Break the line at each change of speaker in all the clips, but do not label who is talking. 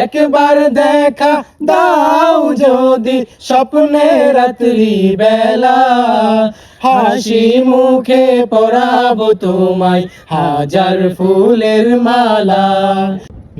একবার দেখা দাও যদি স্বপ্নে রাত্রি বেলা। হাসি মুখে পরাবো তোমায় হাজার ফুলের মালা।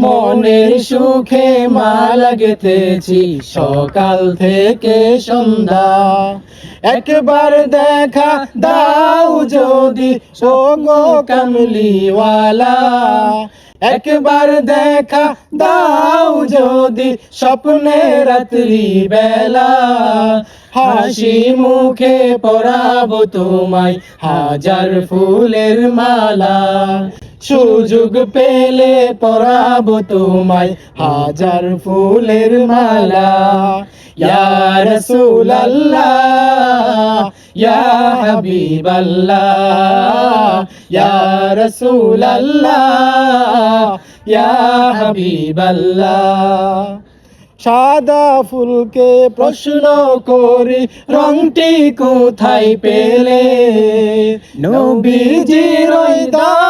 মনের সুখে মালা গেথেছি সকাল থেকে সন্ধ্যা। একবার দেখা দাও যদি সোগো কামলিওয়ালা। একবার দেখা দাও যদি, স্বপ্নে রাত্রি বেলা। হাসি মুখে পরাবো তোমায়, হাজার ফুলের মালা। সুযোগ পেলে পরাবো তোমায় হাজার ফুলের মালা। ইয়া রাসূলুল্লাহ ইয়া হাবিবাল্লাহ ইয়া রাসূলুল্লাহ ইয়া হাবিবাল্লাহ। সাদা ফুলকে প্রশ্ন করি রংটি কোথায় পেলে? নবীজির দাঁত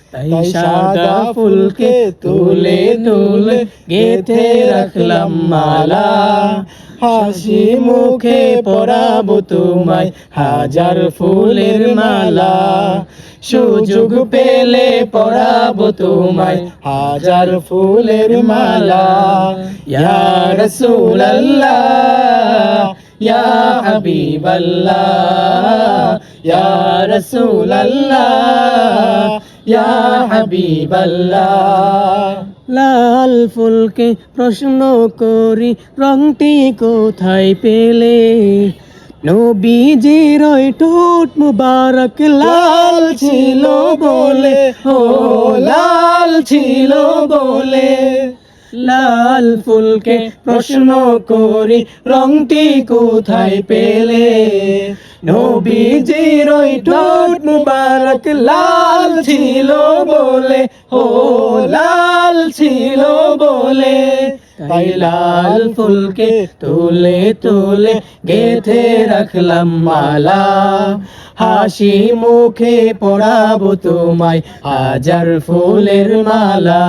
তাই সাদা ফুলকে তুলে তুলে গেথে রাখলাম মালা। হাসি মুখে পরাবো তোমায় হাজার ফুলের মালা। সুযোগ পেলে পরাবো তোমায় হাজার ফুলের মালা। ইয়া রাসূলুল্লাহ ইয়া হাবিবাল্লাহ ইয়া রাসূলুল্লাহ ইয়া হাবিবাল্লাহ। লাল ফুলকে প্রশ্ন করি, রংটি কোথায় পেলে? নবীজির ওই টুট মুবারক লাল ছিল বলে, ও লাল ছিল বলে। লাল ফুলকে প্রশ্ন করি, রংটি কোথায় পেলে? নবীজির ওই ঠোঁট মুবারক লাল ছিল বলে, ও লাল ছিল বলে। তাই লাল ফুলকে তুলে তুলে গেথে রাখলাম মালা। হাসি মুখে পড়াবো তোমায় হাজার ফুলের মালা।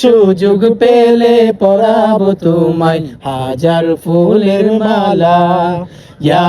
সুযোগ পেলে পড়াবো তোমায় হাজার ফুলের মালা। ইয়া